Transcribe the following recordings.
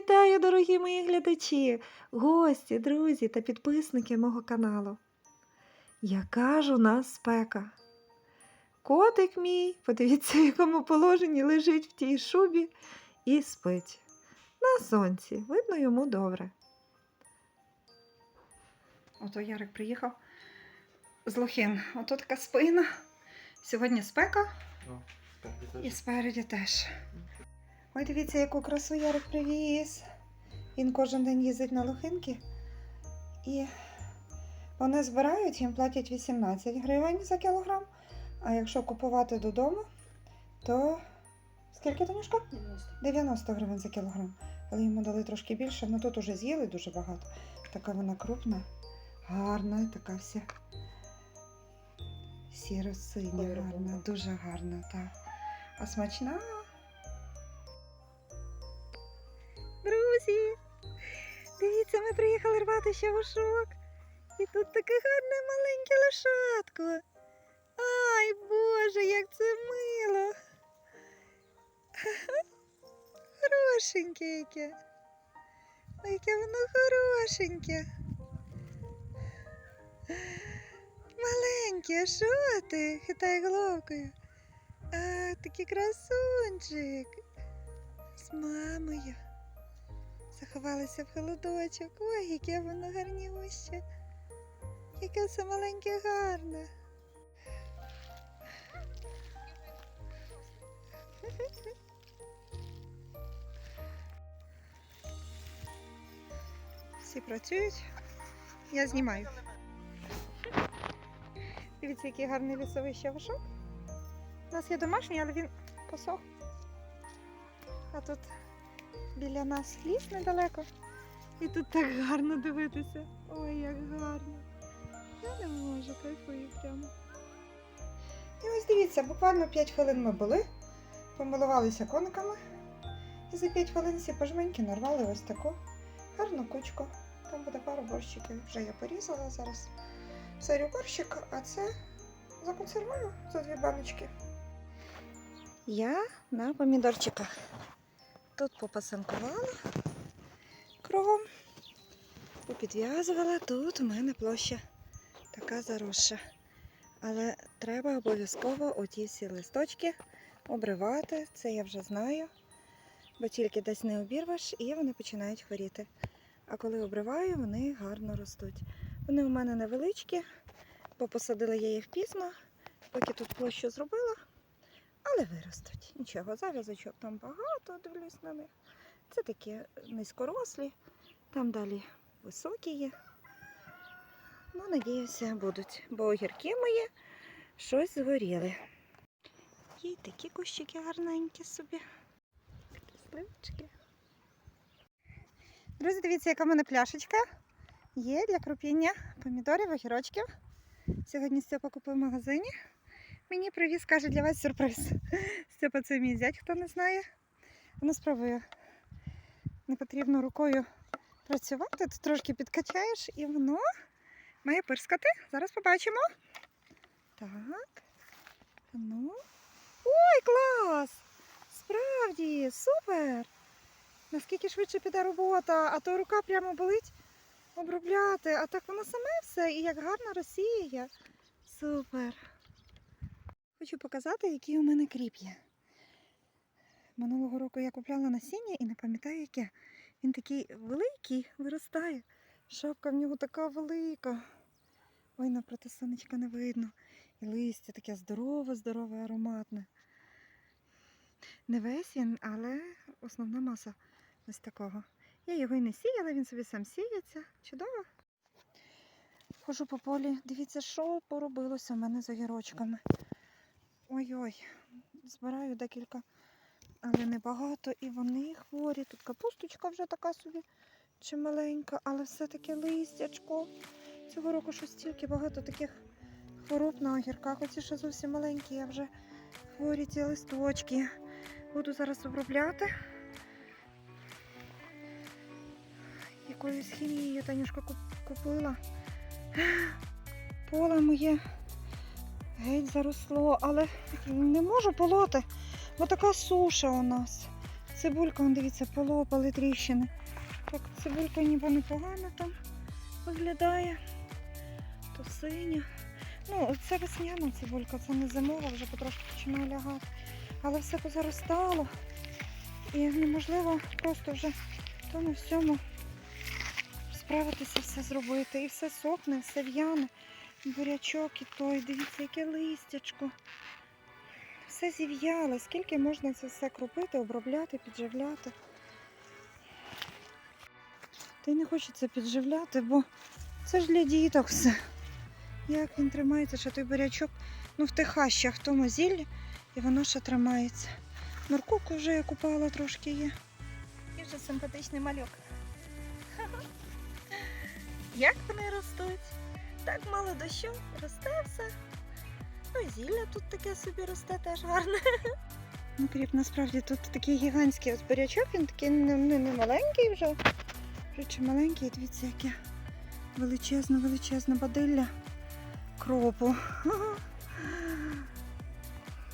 Вітаю, дорогі мої глядачі, гості, друзі та підписники мого каналу. Яка ж у нас спека? Котик мій, подивіться, в якому положенні лежить в тій шубі і спить. На сонці, видно йому добре. Ото Ярик приїхав з Лохин. Ото така спина. Сьогодні спека і спереді теж. Ой, дивіться, яку красу Ярик привіз. Він кожен день їздить на лохинки. І вони збирають, їм платять 18 гривень за кілограм. А якщо купувати додому, то скільки Танюшка? 90 гривень за кілограм. Але йому дали трошки більше, ну тут уже з'їли дуже багато. Така вона крупна, гарна, така вся сіро-синя, гарна, дуже гарна, так. А смачна. Друзі, дивіться, ми приїхали рвати ще вушок. І тут таке гарне маленьке лошадко. Ай, Боже, як це мило. Хорошеньке яке. Ой, яке воно хорошеньке. Маленьке, що ти? Хитає головкою. А, такий красунчик. З мамою. Заховалися в холодочок. Ой, яке воно гарнюще. Яке це маленьке гарне. Всі працюють. Я знімаю. Дивіться, який гарний лісовий щавушок. У нас є домашній, але він посох. А тут біля нас ліс недалеко. І тут так гарно дивитися. Ой, як гарно. Я не можу, кайфую прямо. І ось дивіться, буквально 5 хвилин ми були, помилувалися кониками. І за 5 хвилин всі пожменьки нарвали ось таку гарну кучку. Там буде пару борщиків. Вже я порізала зараз. Сарю борщик, а це законсервую за дві баночки. Я на помідорчиках. Тут попасанкувала кругом, попідв'язувала. Тут у мене площа така заросша. Але треба обов'язково оті всі листочки обривати. Це я вже знаю. Бо тільки десь не обірваш і вони починають хворіти. А коли обриваю, вони гарно ростуть. Вони у мене невеличкі, бо посадила я їх пізно, поки тут площу зробила, але виростуть. Нічого, зав'язочок там багато, дивлюсь на них. Це такі низькорослі, там далі високі є. Ну, надіюся, будуть, бо огірки мої щось згоріли. Й такі кущики гарненькі собі. Такі сливочки. Друзі, дивіться, яка в мене пляшечка є для крупіння помідорів, огірочків. Сьогодні Степа купив в магазині. Мені привіз, каже, для вас сюрприз. Степа це мій зять, хто не знає. Ну, спробую. Не потрібно рукою працювати, ти трошки підкачаєш і воно має пирскати. Зараз побачимо. Так. Ну. Ой, клас! Справді, супер! Наскільки швидше піде робота, а то рука прямо болить обробляти, а так воно саме все і як гарно розсіяє. Супер. Хочу показати, який у мене кріп є. Минулого року я купляла насіння і не пам'ятаю, яке. Він такий великий, виростає. Шапка в нього така велика. Ой, напроти сонечка не видно. І листя таке здорове, здорове, ароматне. Не весь він, але основна маса ось такого. Я його і не сіяла, він собі сам сіється. Чудово. Хожу по полі, дивіться, що поробилося в мене з огірочками. Ой-ой, збираю декілька, але небагато. І вони хворі. Тут капусточка вже така собі чималенька, але все-таки листячко. Цього року щось стільки багато таких хвороб на огірках. Оці ще зовсім маленькі, а вже хворі ці листочки. Буду зараз обробляти. Якоюсь хімією Танюшка купила. Поле моє геть заросло, але не можу полоти, бо така суша у нас. цибулька, он, дивіться, полопали тріщини. Так, цибулька ніби непогано там виглядає. То синя. Ну, це весняна цибулька, це не зимова, вже потрошки починає лягати. Але все позаростало. І неможливо просто вже в тому всьому справитися все зробити. І все сохне, все в'яне. Бурячок і той, дивіться, яке листячко. Все зів'яло. Скільки можна це все кропити, обробляти, підживляти. Та й не хочеться підживляти, бо це ж для діток все. Як він тримається, що той бурячок, ну в тих хащах, в тому зіллі, і воно ще тримається. Морковку вже я купала трошки є. І вже симпатичний мальок. Як вони ростуть? Так мало дощу, росте все. Ну, зілля тут таке собі росте теж гарне. Ну, кріп, насправді тут такий гігантський ось бурячок, він такий не, не, не маленький вже. Чи маленький, дивіться, яке величезне, величезне бадилля кропу.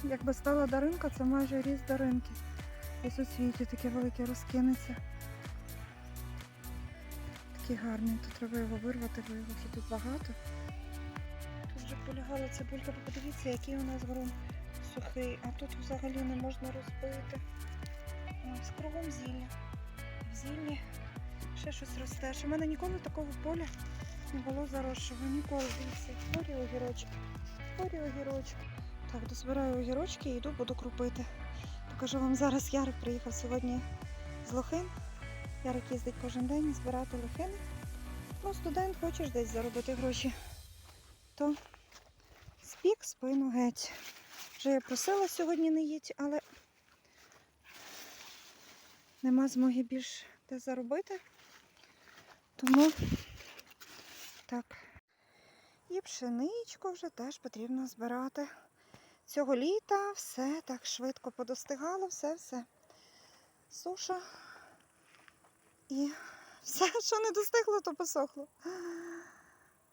Якби стала даринка, це майже ріст даринки. Ось у світі таке велике розкинеться. Такий гарний. Тут треба його вирвати, бо його ще тут багато. Тут вже полягала цибулька, ви подивіться, який у нас ґрунт сухий, а тут взагалі не можна розбити. Ось кругом зілля. В зіллі ще щось росте. В мене ніколи такого поля не було заросшого. Ніколи дивіться. Хворі огірочки. Хворі огірочки. Так, дозбираю огірочки і йду, буду крупити. Покажу вам зараз. Ярик приїхав сьогодні з Лохин. Ярик їздить кожен день збирати лохини. Ну, студент хочеш десь заробити гроші, то спік спину геть. Вже я просила сьогодні не їдь, але нема змоги більш де заробити. Тому так. І пшеничку вже теж потрібно збирати. Цього літа все так швидко подостигало, все-все. Суша. І все, що не достигло, то посохло.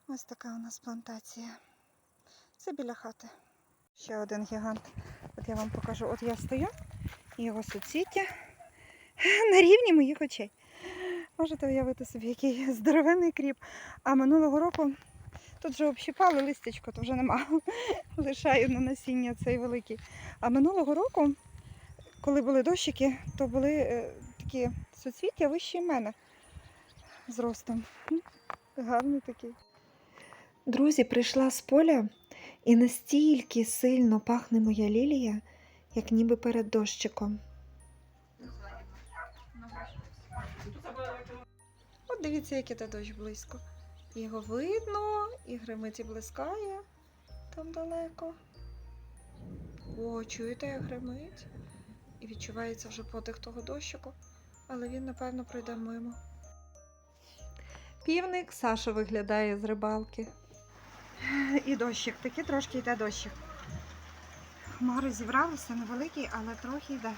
Ось така у нас плантація. Це біля хати. Ще один гігант. От я вам покажу. От я стою, і його суцвіття на рівні моїх очей. Можете уявити собі, який здоровенний кріп. А минулого року тут вже общипали листячко, то вже нема. Лишаю на насіння цей великий. А минулого року, коли були дощики, то були е, такі суцвіття вищі мене з ростом. М, Гарний такий. Друзі, прийшла з поля і настільки сильно пахне моя лілія, як ніби перед дощиком. От дивіться, який та дощ близько. Його видно, і гримить і блискає там далеко. О, чуєте, як гримить? І відчувається вже подих того дощику, але він, напевно, пройде мимо. Півник Саша виглядає з рибалки. І дощик, таки трошки йде дощик. Хмари зібралися невеликі, але трохи йде.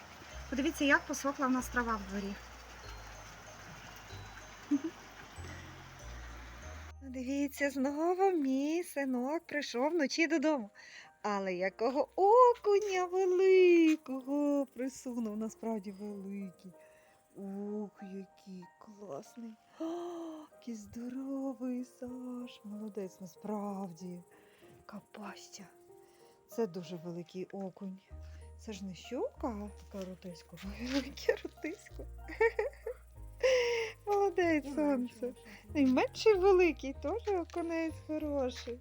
Подивіться, як посохла в нас трава в дворі. Дивіться, знову мій синок прийшов вночі додому. Але якого окуня великого присунув, насправді великий. Класний. О, який здоровий Саш. Молодець, насправді. Капастя. Це дуже великий окунь. Це ж не щука, а така ротисько. Велике ротисько. Молодець, сонце. І менший великий, теж окунець хороший.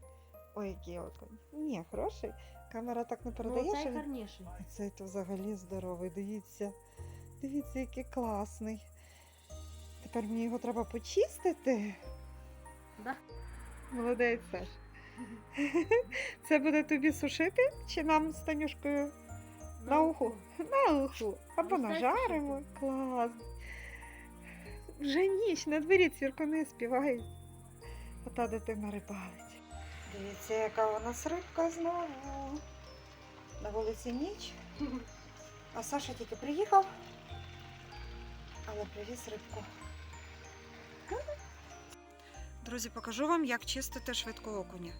Ой, який окунь. Ні, хороший. Камера так не передає, Ну, цей гарніший. Цей то взагалі здоровий. Дивіться. Дивіться, який класний. Тепер мені його треба почистити. Да. Молодець, Саш. Це буде тобі сушити чи нам з Танюшкою на уху? На уху. Або Ну, нажаримо. Клас. Вже ніч, на дворі цвіркуни співають. А та дитина рибалить. Дивіться, яка у нас рибка знову. На вулиці ніч. А Саша тільки приїхав, але привіз рибку. Друзі, покажу вам, як чистити швидко окуня.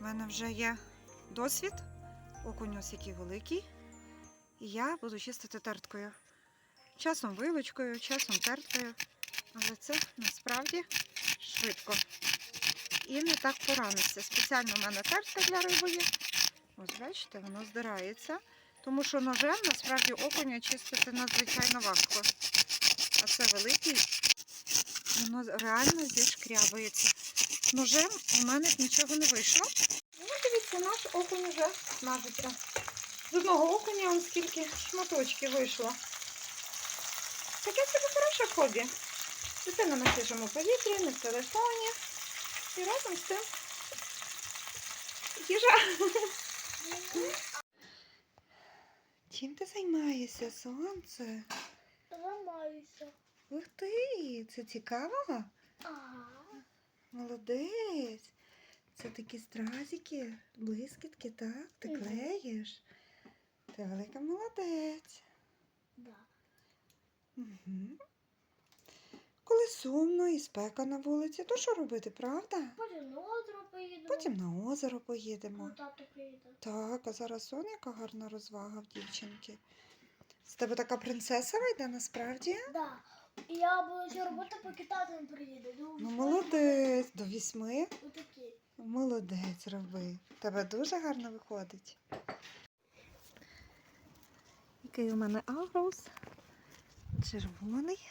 У мене вже є досвід. Окунь ось який великий. І я буду чистити терткою. Часом вилочкою, часом терткою. Але це насправді швидко. І не так пораниться. Спеціально в мене тертка для риби є. Ось бачите, воно здирається. Тому що ножем насправді окуня чистити надзвичайно важко. А це великий, воно реально зішкрябується. Ножем у мене нічого не вийшло. Ну, дивіться, наш окунь вже смажиться. З одного окуня он скільки шматочків вийшло. Таке собі хороше хобі. Дитина на свіжому повітрі, не в телефоні. І разом з тим їжа. Чим ти займаєшся, сонце? Ламаюся. Ух ти, це цікаво. Ага. Молодець. Це такі стразики, блискітки, так? Ти Мгм. клеїш. Ти велика молодець. Да. Угу. Коли сумно і спека на вулиці, то що робити, правда? Потім на озеро поїдемо. Потім на озеро поїдемо. Тато. Так, а зараз сон, яка гарна розвага в дівчинки. З тебе така принцеса вийде насправді? Да. І я буду ще робити, поки тато не приїде. Ну, молодець, до вісьми. Отакі. Молодець роби. Тебе дуже гарно виходить. Який у мене аврус? Червоний.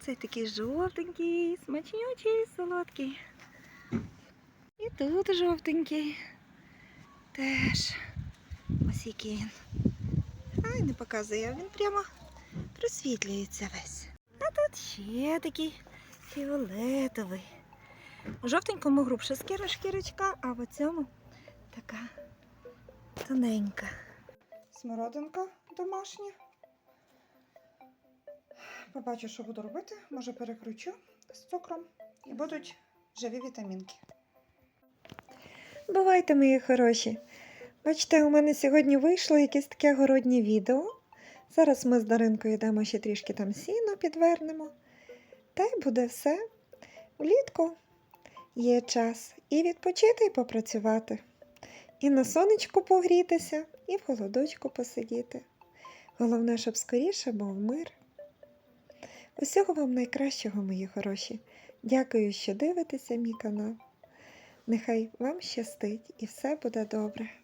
Цей такий жовтенький, смачнючий, солодкий. І тут жовтенький. Теж. Ось який він. Ай, не показує, він прямо просвітлюється весь. А тут ще такий фіолетовий. У жовтенькому грубша скіра шкірочка, а в цьому така тоненька. Смородинка домашня. Побачу, що буду робити. Може перекручу з цукром і будуть живі вітамінки. Бувайте, мої хороші. Бачите, у мене сьогодні вийшло якесь таке городнє відео. Зараз ми з Даринкою йдемо ще трішки там сіно підвернемо. Та й буде все. Влітку є час і відпочити, і попрацювати. І на сонечку погрітися, і в холодочку посидіти. Головне, щоб скоріше був мир. Усього вам найкращого, мої хороші. Дякую, що дивитеся мій канал. Нехай вам щастить і все буде добре.